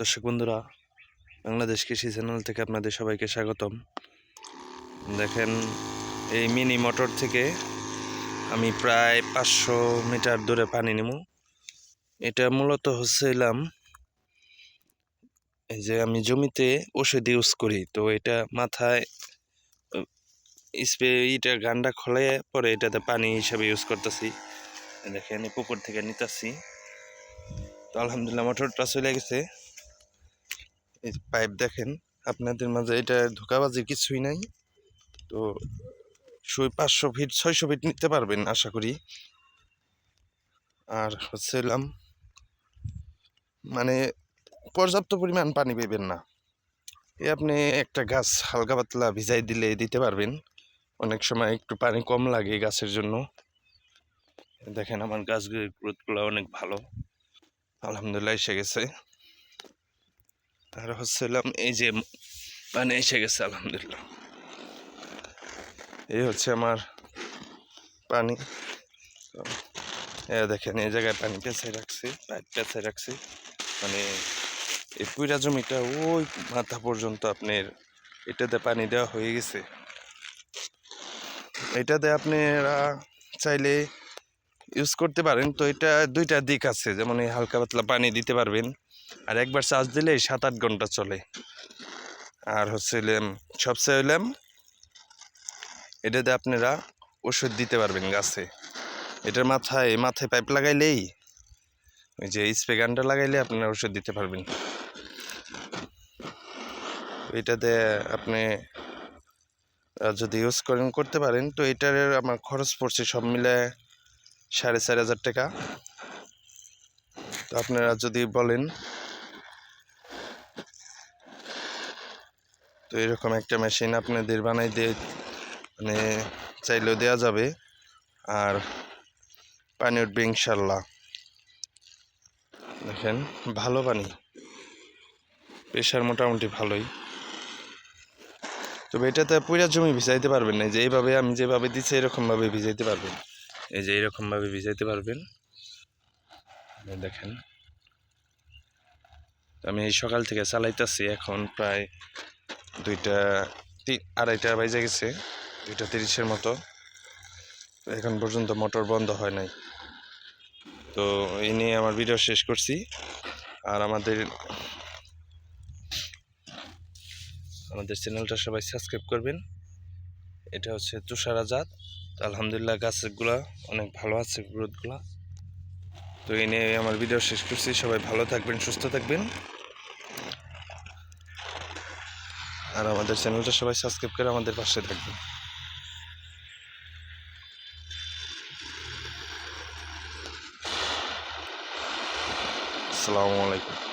দর্শক বন্ধুরা, বাংলাদেশ কৃষি চ্যানেল থেকে আপনাদের সবাইকে স্বাগতম। দেখেন, এই মিনি মোটর থেকে আমি প্রায় পাঁচশো মিটার দূরে পানি নেব। এটা মূলত হচ্ছিলাম এই যে আমি জমিতে ওষুধ ইউজ করি। তো এটা মাথায় স্প্রে এটা গান্ডা খোলে পরে এটাতে পানি হিসাবে ইউজ করতেছি। দেখেন পুকুর থেকে নিতেছি। তো আলহামদুলিল্লাহ, মোটরটা চলে গেছে। এই পাইপ দেখেন, আপনাদের মাঝে এটা ধোকাবাজি কিছুই নাই। তো সুই পাঁচশো ফিট, ছয়শো ফিট নিতে পারবেন, আশা করি। আর হচ্ছিলাম মানে পর্যাপ্ত পরিমাণ পানি পেবেন না। এ আপনি একটা গাছ হালকা পাতলা ভিজাই দিলে দিতে পারবেন। অনেক সময় একটু পানি কম লাগে গাছের জন্য। দেখেন আমার গাছগুলোর গ্রোথগুলো অনেক ভালো। আলহামদুলিল্লাহ, এসে গেছে। আর হচ্ছিলাম এই যে পানি এসে গেছে, আলহামদুলিল্লাহ। এই হচ্ছে আমার পানি। দেখেন, এই জায়গায় পানি পেঁচাই রাখছি, পাইপ পেঁচাই রাখছি। মানে এই পুরা জমিটা ওই মাথা পর্যন্ত আপনার এটাতে পানি দেওয়া হয়ে গেছে। এটাতে আপনারা চাইলে ইউজ করতে পারেন। তো এটা দুইটা দিক আছে, যেমন এই হালকা পাতলা পানি দিতে পারবেন। আর একবার চার্জ দিলে সাত আট ঘণ্টা চলে। আর হচ্ছে সবচেয়ে হলাম এটাতে আপনারা ওষুধ দিতে পারবেন গাছে। এটার মাথায় মাথায় পাইপ লাগাইলেই, ওই যে স্প্রে গানটা লাগাইলে আপনারা ওষুধ দিতে পারবেন। এটাতে আপনি যদি ইউজ করেন, করতে পারেন, তো এটার আমার খরচ পড়ছে সব মিলে সাড়ে চার হাজার টাকা। তো আপনারা যদি বলেন এরকম একটা মেশিন আপনাদের বানাই দিয়ে মানে চাইলেও দেওয়া যাবে। আর পানি উঠবে ইনশাল্লাহ। দেখেন, ভালো পানি। প্রেশার মোটামুটি ভালোই। তবে এটাতে পুরা জমি ভিজাইতে পারবেন না। যে এইভাবে আমি যেভাবে দিচ্ছি এরকমভাবে ভিজাইতে পারবেন। এই যে এরকমভাবে ভিজাইতে পারবেন। দেখেন। তো আমি এই সকাল থেকে চালাইতেছি, এখন প্রায় দুইটা আড়াইটা বাজে গেছে, দুইটা তিরিশের মতো। এখন পর্যন্ত মোটর বন্ধ হয় নাই। তো এই নিয়ে আমার ভিডিও শেষ করছি। আর আমাদের আমাদের চ্যানেলটা সবাই সাবস্ক্রাইব করবেন। এটা হচ্ছে তুষার আজাদ আলহামদুলিল্লাহ গাছগুলা অনেক ভালো আছে, গ্রোথগুলা। তো এই নিয়ে আমার ভিডিও শেষ করছি। সবাই ভালো থাকবেন, সুস্থ থাকবেন। আর আমাদের চ্যানেলটা সবাই সাবস্ক্রাইব করে আমাদের পাশে থাকবেন। আসসালামু আলাইকুম।